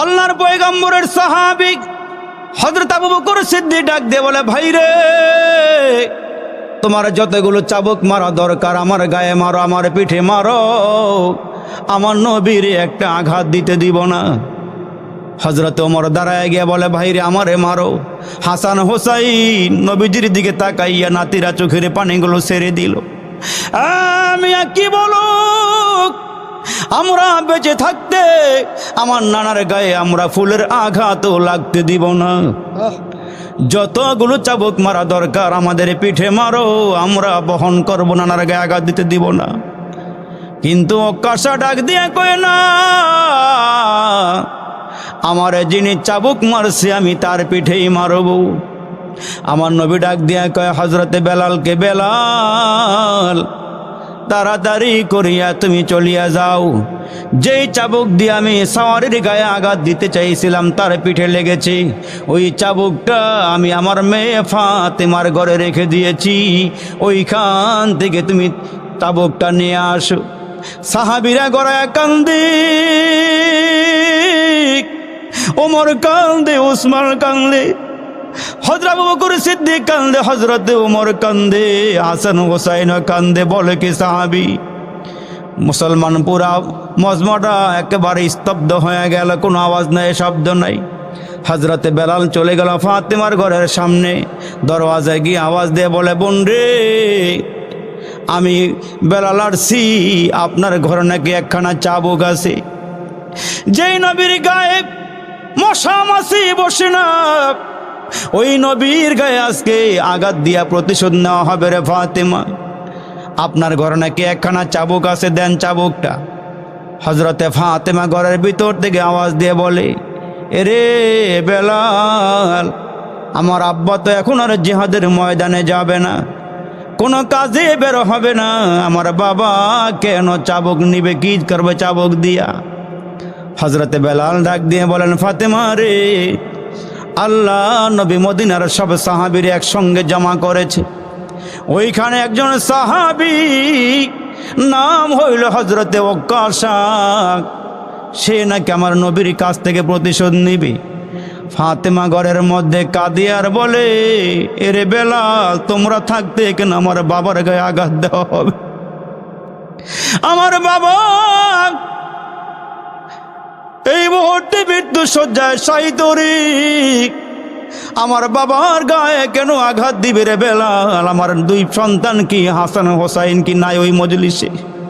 আল্লাহর পয়গম্বরের সাহাবিক হজরত আবু বকর ডাক দিয়ে বলে, ভাই রে, তোমার যতগুলো চাবুক মারা দরকার, আমার গায়ে মারো, আমার পিঠে মারো, আমার নবীর একটা আঘাত দিতে দিব না। হজরত ওমর দাঁড়ায় গিয়ে বলে ভাইরে আমারে মারো। হাসান হোসাইন নবীজির দিকে তাকাইয়া নাতিরা চোখের পানিগুলো সেরে দিল। আমি কি বলো? আমরা বেঁচে থাকতে আমার নানার গায়ে আমরা ফুলের আঘাতও লাগতে দিব না। যতগুলো চাবুক মারা দরকার আমাদের পিঠে মারো, আমরা বহন করব, নানার গায়ে আঘাত দিতে দিব না। কিন্তু কাশা ডাক দিয়ে কয়, না, আমার যিনি চাবুক মারছে, আমি তার পিঠেই মারব। আমার নবী ডাক দিয়া কয় হজরতে বেলালকে বেলাল তাড়াতাড়ি করিয়া তুমি চলিয়া যাও। যেই চাবুক দিয়ে আমি সাওয়ারির গায়ে আঘাত দিতে চাইছিলাম, তার পিঠে লেগেছে। ওই চাবুকটা আমি আমার মেয়ে ফাতেমার ঘরে রেখে দিয়েছি। ওইখান থেকে তুমি চাবুকটা নিয়ে আসো। সাহাবিরা গড়ায় কান্দি। ওমর কান্দে, উসমান কান্দে। হজরত সিদ্দিক কান্দে হজরত উমর কান্দে, হাসান হোসাইন কান্দে, বলে কি সাহাবি? মুসলমান পুরা মজমাটা একেবারে স্তব্ধ হয়ে গেল, কোনো আওয়াজ নাই, শব্দ নাই। হজরতে বেলাল চলে গেল ফাতেমার ঘরের সামনে দরওয়াজায় গিয়ে আওয়াজ দিয়ে বলে, বোন রে, আমি বেলাল আসছি আপনার ঘরে নাকি একখানা চাবুক আছে। যেই নবীর গায়ে মশা মাসি বসে না ওই নবীর গায়ে আজকে আঘাত দিয়া প্রতিশোধ নেওয়া হবে রে ফাতেমা। আপনার ঘরে নাকি একখানা চাবুক আছে, দেন চাবুকটা। হজরতে ফাতেমা ঘরের ভিতর থেকে আওয়াজ দিয়ে বলে, এরে বেলাল, আমার আব্বা তো এখন আর জিহাদের ময়দানে যাবে না। কোনো কাজে বের হবে না। আমার বাবা কেন চাবুক নিবে, কি করবে চাবুক দিয়া? হজরতে বেলাল ডাক দিয়ে বলেন, ফাতেমা রে আল্লাহ নবী মদিনার সব সাহাবির একসঙ্গে জমা করেছে। ওইখানে একজন সাহাবি নাম হইল হজরতে ওকাশাক সে নাকি আমার নবীর কাছ থেকে প্রতিশোধ নিবে। ফাতেমা ঘরের মধ্যে কাদিয়ার বলে, এরে বেলা তোমরা থাকতে কেন? আমার বাবার গায়ে আঘাত দেওয়া হবে। আমার বাবা এই মুহূর্তে মৃত্যু সজ্জায় সাইতরি আমার বাবার গায়ে কেন আঘাত দিবে রে বেলাল? আমার দুই সন্তান কি হাসান হোসাইন কি নাই ওই মজলিসে?